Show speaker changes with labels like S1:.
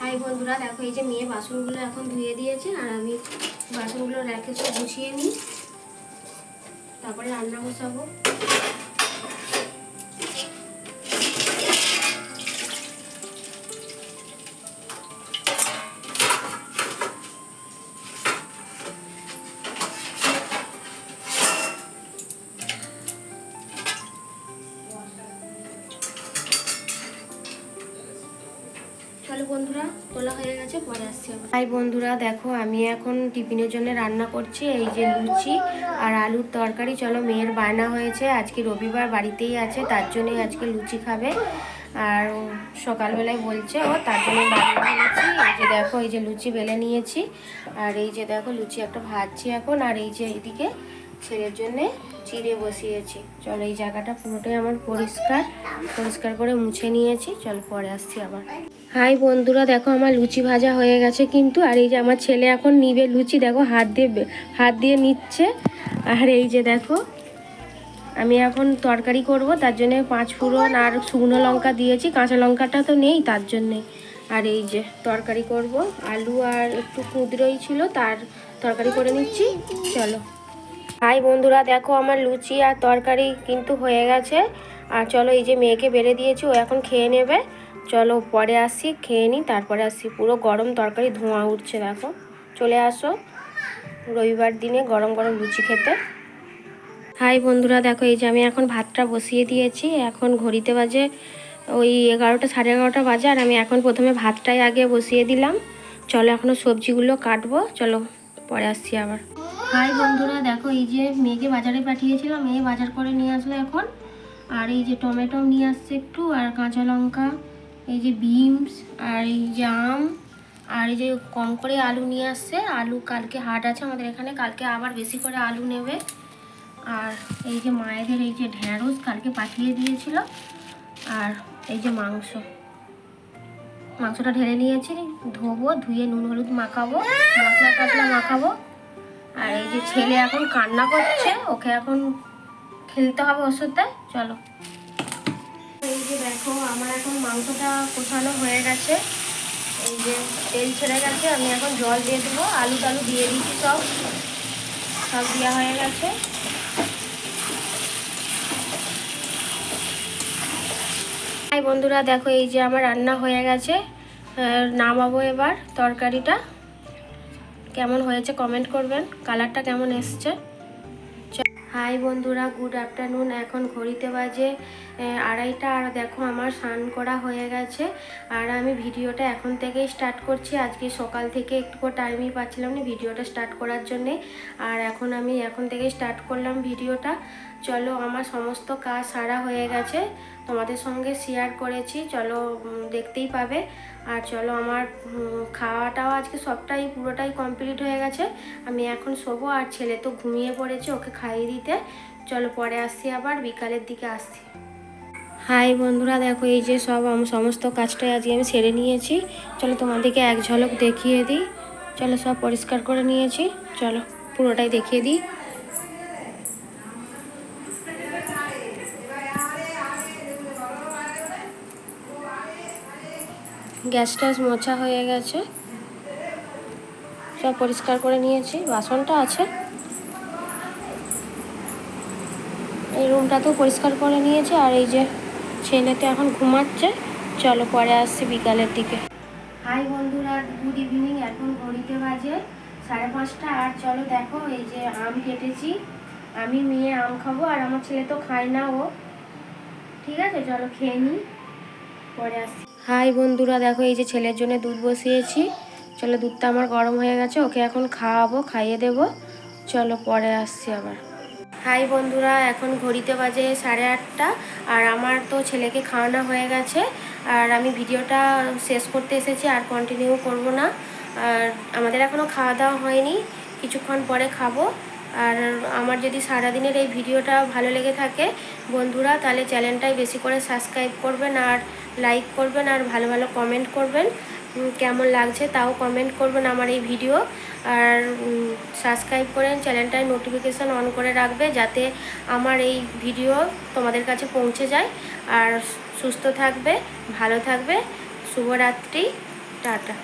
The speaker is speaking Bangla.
S1: হাই বন্ধুরা, দেখো এই যে মেয়ে বাসনগুলো এখন ধুয়ে দিয়েছে, আর আমি বাসনগুলো রেখে সব গুছিয়ে নিই। তারপরে রান্না বসাবো। চলো বন্ধুরা দেখো, আমি এখন টিফিনের জন্য রান্না করছি, এই যে লুচি আর আলুর তরকারি। চলো, মেয়ের বায়না হয়েছে, আজকে রবিবার, বাড়িতেই আছে, তার জন্যই আজকে লুচি খাবে। আর সকালবেলায় বলছে, ও তার জন্য বানিয়ে এই যে দেখো, এই যে লুচি বেলে নিয়েছি। আর এই যে দেখো, লুচি একটা ভাজছি এখন, আর এই যে এইদিকে ছেলের জন্যে চিড়ে বসিয়েছি। চলো, এই জায়গাটা পুরোটাই আমার পরিষ্কার পরিষ্কার করে মুছে নিয়েছি। চলো, পরে আসছি আবার। হাই বন্ধুরা, দেখো আমার লুচি ভাজা হয়ে গেছে কিন্তু, আর এই যে আমার ছেলে এখন নিবে লুচি, দেখো হাত দিয়ে হাত দিয়ে নিচ্ছে। আর এই যে দেখো, আমি এখন তরকারি করব, তার জন্য পাঁচ ফোড়ন আর শুকনো লঙ্কা দিয়েছি, কাঁচা লঙ্কাটা তো নেই তার জন্যে। আর এই যে তরকারি করব, আলু আর একটু কুঁদরোই ছিল, তার তরকারি করে নিচ্ছি, চলো। হাই বন্ধুরা, দেখো আমার লুচি আর তরকারি কিন্তু হয়ে গেছে। আর চলো এই যে মেয়েকে বেড়ে দিয়েছি, ও এখন খেয়ে নেবে। চলো পরে আসি, খেয়ে নিই তারপরে আসি। পুরো গরম তরকারি, ধোঁয়া উঠছে দেখো। চলে আসো রবিবার দিনে গরম গরম লুচি খেতে। হাই বন্ধুরা, দেখো এই যে আমি এখন ভাতটা বসিয়ে দিয়েছি। এখন ঘড়িতে বাজে ওই এগারোটা, সাড়ে এগারোটা বাজে, আর আমি এখন প্রথমে ভাতটাই আগে বসিয়ে দিলাম। চলো এখনও সবজিগুলো কাটবো। চলো পরে আসছি আবার। হাই বন্ধুরা, দেখো এই যে মেয়েকে বাজারে পাঠিয়েছিলাম, মেয়ে বাজার করে নিয়ে আসলো এখন। আর এই যে টমেটো নিয়ে আসছে একটু, আর কাঁচা লঙ্কা এই যে বিনস, আর এই জাম, আর এই যে কম করে আলু নিয়ে আসছে। আলু কালকে হাট আছে আমাদের এখানে, কালকে আবার বেশি করে আলু নেবে। আর এই যে মায়েদের এই যে ঢ্যাঁড়স কালকে পাঠিয়ে দিয়েছিল। আর এই যে মাংস। মাংসটা ঢেলে নিয়েছি, ধোবো, ধুয়ে নুন হলুদ মাখাবো, মশলা টশলা মাখাবো। আর এই যে ছেলে এখন কান্না করছে, ওকে এখন খেলতে হবে ওর চলো। যে দেখো, আমার এখন মাংসটা কোষানো হয়ে গেছে। এই যে তেল ছেড়ে গেছে, আমি এখন জল দিয়ে দেবো। আলু টালু দিয়ে দিচ্ছি সব। সব দেওয়া হয়ে গেছে। হাই বন্ধুরা, দেখো এই যে আমার রান্না হয়ে গেছে। নামাবো এবার তরকারিটা। কেমন হয়েছে কমেন্ট করবেন। কালারটা কেমন এসছে? হাই বন্ধুরা গুড আফটারনুন এখন ঘড়িতে বাজে আড়াইটা। আর দেখো, আমার স্নান করা হয়ে গেছে। আর আমি ভিডিওটা এখন থেকেই স্টার্ট করছি। আজকে সকাল থেকে একটু টাইমই পাচ্ছিলাম না ভিডিওটা স্টার্ট করার জন্যে। আর এখন আমি এখন থেকেই স্টার্ট করলাম ভিডিওটা। চলো, আমার সমস্ত কাজ সারা হয়ে গেছে। তোমাদের সঙ্গে শেয়ার করেছি। চলো দেখতেই পাবে। আর চলো আমার খাওয়াটাও আজকে সবটাই, পুরোটাই কমপ্লিট হয়ে গেছে। আমি এখন শোবো আর ছেলে তো ঘুমিয়ে পড়েছে ওকে খাইয়ে দিতে। চলো পরে আসছি আবার, বিকালের দিকে আসছি। হাই বন্ধুরা, দেখো এই যে সব সমস্ত কাজটাই আজকে আমি সেরে নিয়েছি। চলো তোমাদেরকে এক ঝলক দেখিয়ে দিই। চলো সব পরিষ্কার করে নিয়েছি। চলো পুরোটাই দেখিয়ে দিই। গ্যাস ট্যাস মোছা হয়ে গেছে। সব পরিষ্কার করে নিয়েছি, বাসনটা আছে। এই রুমটাতেও পরিষ্কার করে নিয়েছি, আর এই যে ছেলেতে এখন ঘুমাচ্ছে। চলো পরে আসছি বিকালের দিকে। হাই বন্ধুরা, গুড ইভিনিং, এখন ঘড়িতে বাজে সাড়ে পাঁচটা। আর চলো দেখো, এই যে আম কেটেছি। আমি মেয়ে আম খাব, আর আমার ছেলে তো খায় না ও। ঠিক আছে, চলো খেয়ে নিই। পরে আসছি। হাই বন্ধুরা, দেখো এই যে ছেলের জন্য দুধ বসিয়েছি। চলো দুধটা আমার গরম হয়ে গেছে, ওকে এখন খাওয়াবো, খাইয়ে দেবো। চলো পরে আসছি আবার। হাই বন্ধুরা, এখন ঘড়িতে বাজে সাড়ে আটটা, আর আমার তো ছেলেকে খাওয়ানো হয়ে গেছে। আর আমি ভিডিওটা শেষ করতে এসেছি, আর কন্টিনিউ করব না। আর আমাদের এখনও খাওয়া দাওয়া হয়নি, কিছুক্ষণ পরে খাব। আর আমার যদি সারাদিনের এই ভিডিওটা ভালো লেগে থাকে, বন্ধুরা, তাহলে চ্যানেলটাই বেশি করে সাবস্ক্রাইব করবেন আর লাইক করবেন আর ভালো ভালো কমেন্ট করবেন। কেমন লাগছে তাও কমেন্ট করবেন আমার এই ভিডিও আর সাবস্ক্রাইব করেন চ্যানেলটায় নোটিফিকেশান অন করে রাখবে যাতে আমার এই ভিডিও তোমাদের কাছে পৌঁছে যায়। আর সুস্থ থাকবে, ভালো থাকবে। শুভরাত্রি, টাটা।